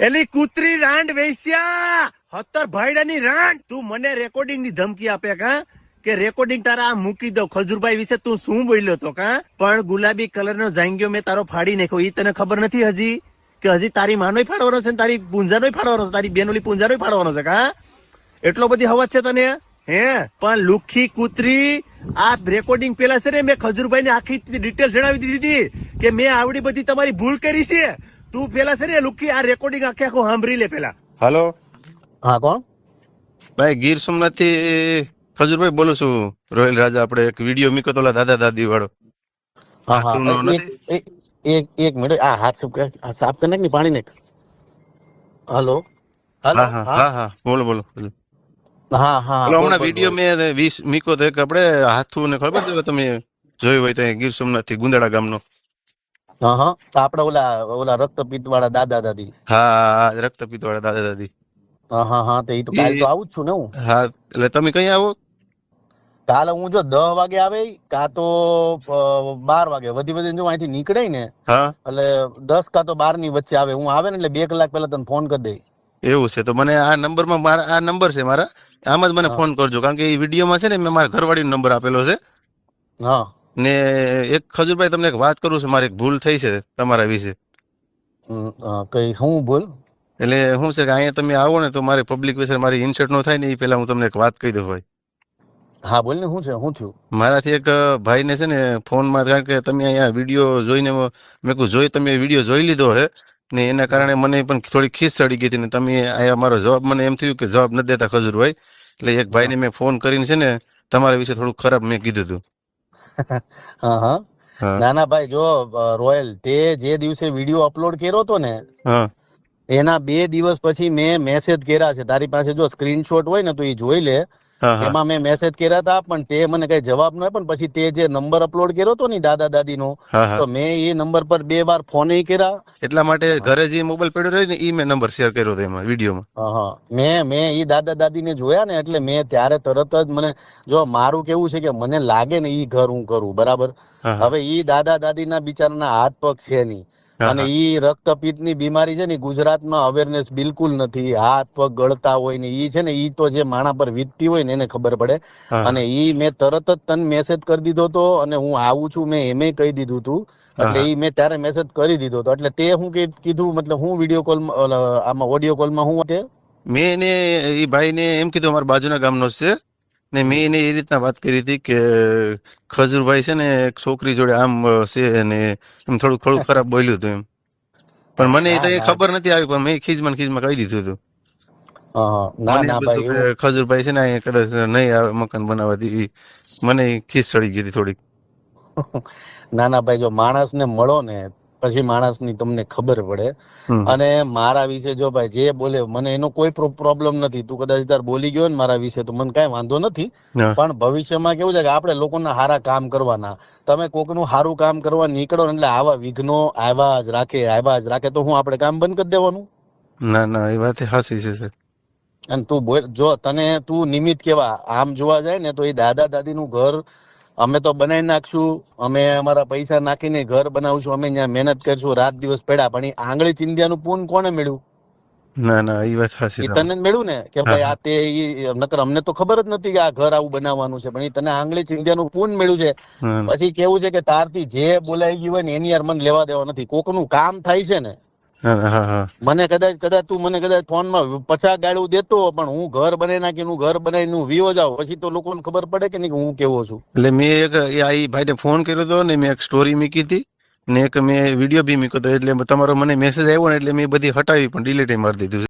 એલી કૂતરી રાંડ વેસ્યા. હતર ભાઈડાની રાંડ. તું મને રેકોર્ડિંગની ધમકી આપે કા? કે રેકોર્ડિંગ તારા આ મૂકી દો ખજૂરભાઈ વિશે તું શું બોલ્યો તો કા? પણ ગુલાબી કલર નો જાંગ્યો મેં તારો ફાડી નાખ્યો. એ તને ખબર નથી હજી? કે હજી તારી માનોય ફાડવાનો છે તારી પૂંજાનોય ફાડવાનો છે? તારી બેનોલી પૂંજાનો ફાડવાનો છે કા? એટલો બધી હવા છે તને? હે? પણ લુખી કૂતરી, આ રેકોર્ડિંગ પેલા છે ને મેં ખજુરભાઈ ને આખી ડિટેલ જણાવી દીધી હતી કે મેં આવડી બધી તમારી ભૂલ કરી છે. તું પેલા છે ને લુકી આ રેકોર્ડિંગ આખે આખું સાંભળી લે પેલા. હાલો હા કોણ? ભાઈ ગીર સોમનાથથી ખજુરભાઈ બોલું છું. રોયલ રાજા આપણે એક વીડિયો મીકો તોલા દાદા દાદી વાળો હા. હા એક એક એક એક મિનિટ આ હાથ સાફ કર- સાફ કરી નાખ ને પાણી નાખ. હલો હા હા હા હા. બોલો બોલો. બોલો. હા હા હમણાં વીડિયો મેં વીસ મીકો તો એક આપણે હાથું ને ખબર છે? તમે જોયું હોય તો ગીર સોમનાથથી ગુંદડા ગામનો. હા હા. તો ઓલા ઓલા રક્તપિત વાળા દાદા દાદી. હા રક્તપિત વાળા દાદા દાદી. હા હા હા તો એ તો કાલ તો આવું જ છું ને હું. હા એટલે તમે કઈ આવો? કાલે હું જો દસ વાગે આવે કાં તો બાર વાગે. વધી વધી જો અહીંથી નીકળે ને હા. એટલે દસ કાં તો બારની વચ્ચે આવે. હું આવે ને એટલે બે કલાક પહેલા તને ફોન કરી દઈ એવું છે. તો મને આ નંબરમાં મારા આ નંબર છે મારા. આમ જ મને ફોન કરજો. કારણ કે એ વિડીયોમાં છે ને મેં મારા ઘરવાળીનો નંબર આપેલો છે. હા. ને એક ખજૂરભાઈ તમને એક વાત કરું છું મારી એક ભૂલ થઈ છે તમારા વિશે. કઈ હું ભૂલ એટલે શું છે કે અહીંયા તમે આવો ને તો મારી પબ્લિક વિશે મારી ઇન્સર્ટ નો થાય ને એ પહેલા હું તમને એક વાત કહી દઉં ભાઈ. હા બોલ ને શું છે શું થયું? મારાથી એક ભાઈને છે ને ફોનમાં કારણ કે તમે અહીંયા વીડિયો જોઈને મેં કહું જોઈ તમે વીડિયો જોઈ લીધો હે? ને એના કારણે મને પણ થોડી ખીસ ચડી ગઈ હતી ને તમે અહીંયા મારો જવાબ મને એમ થયું કે જવાબ નથી દેતા ખજૂરભાઈ. એટલે એક ભાઈને મેં ફોન કરીને છે ને તમારા વિશે થોડું ખરાબ મેં કીધું હતું. હા હા. હા. ના ના ભાઈ જો રોયલ તે જે દિવસે વીડિયો અપલોડ કર્યો હતો ને એના બે દિવસ પછી મેં મેસેજ કર્યા છે. તારી પાસે જો સ્ક્રીનશોટ હોય ને તો એ જોઈ લે. એમાં મેં મેસેજ કર્યા હતા પણ તે મને કઈ જવાબ ન પણ ને પછી તે જે નંબર અપલોડ કર્યો હતો ને દાદા દાદીનો હા હા. તો મેં એ નંબર પર બે વાર ફોન કર્યા. એટલા માટે ઘરે જે મોબાઈલ પડ્યો રહ્યો ને એ મેં નંબર શેર કર્યો હતો એમાં વિડીયોમાં. હા. મેં મેં ઈ દાદા દાદી ને જોયા ને એટલે મેં ત્યારે તરત જ મને જો મારું કેવું છે કે મને લાગે ને એ ઘર હું કરું બરાબર? હવે ઈ દાદા દાદીના બિચારાના હાથ પગ છે નહીં અને એ ઈ રક્તપિત્તની બીમારી છે ને ગુજરાતમાં અવેરનેસ બિલકુલ નથી. હાથ પગ ગળતા હોય ને એ છે ને એ તો જે માણા પર વીતતી હોય ને એને ખબર પડે. અને ઈ મેં તરત જ તને મેસેજ કરી દીધો તો અને હું આવું છું મેં એમે કહી દીધું તું. એટલે એ મેં ત્યારે મેસેજ કરી દીધો તો. એટલે તે હું કીધું મતલબ હું વીડિયો કોલ આમાં ઓડિયો કોલમાં હું મેં એને એ ભાઈને એમ કીધું અમારા બાજુના ગામનો છે. ને મેં એને એ રીતના વાત કરી હતી કે ખજુરભાઈ છે ને એક છોકરી જોડે આમ છે અને એમ થોડું થોડું ખરાબ બોલ્યું હતું એમ. પણ મને એ તો એ ખબર નથી આવી પણ મેં ખીજમાં ખીજમાં કહી દીધું હતું. ખજૂરભાઈ છે ને કદાચ નહીં આવે મકાન બનાવવા દેવી મને ખીસ ચડી ગઈ હતી થોડીક. ના ના ભાઈ જો માણસને મળો ને પછી માણસની તમને ખબર પડે. અને મારા વિશે જો ભાઈ જે બોલે મને એનો કોઈ પ્રોબ્લેમ નથી. તું કદાચ તાર બોલી ગયો ને મારા વિશે તો મને કાંઈ વાંધો નથી. પણ ભવિષ્યમાં કેવું છે કે આપણે લોકોના સારા કામ કરવાના. તમે કોકનું સારું કામ કરવા નીકળો ને એટલે આવા વિઘ્નો આવ્યા જ રાખે આવ્યા જ રાખે તો હું આપણે કામ બંધ કરી દેવાનું? ના ના એ વાત હાસી છે સર અને તું જો તને તું નિમિત્ત કેવા આમ જોવા જાય ને તો એ દાદા દાદીનું ઘર અમે તો બનાવી નાખશું અમે અમારા પૈસા નાખીને ઘર બનાવશું અમે ત્યાં મહેનત કરશું રાત દિવસ પડ્યા પણ એ આંગળી ચિંધ્યાનું પૂન કોને મળ્યું ના ના એ વાત સાચી તને મળ્યું ને? કે ભાઈ. આ તે નકર અમને તો ખબર જ નથી કે આ ઘર આવું બનાવવાનું છે પણ એ તને આંગળી ચિંધ્યાનું પૂન મળ્યું છે. પછી કેવું છે કે તારથી જે બોલાઈ ગયું હોય ને એની યાર મને લેવા દેવા નથી. કોકનું કામ થાય છે ને મને કદાચ કદાચ તું મને કદાચ ફોનમાં પછા ગાળું દેતો, પણ હું ઘર બનાવી નાખીને, હું ઘર બનાવીને હું વિયો જાઉં. પછી તો લોકોને ખબર પડે કે નહીં હું કેવો છું. એટલે મેં એક આ ભાઈને ફોન કર્યો હતો ને મેં એક સ્ટોરી મૂકી હતી ને એક મેં વીડિયો બી મૂક્યો હતો. એટલે તમારો મને મેસેજ આવ્યો ને એટલે મેં બધી હટાવી પણ ડિલીટ મારી દીધું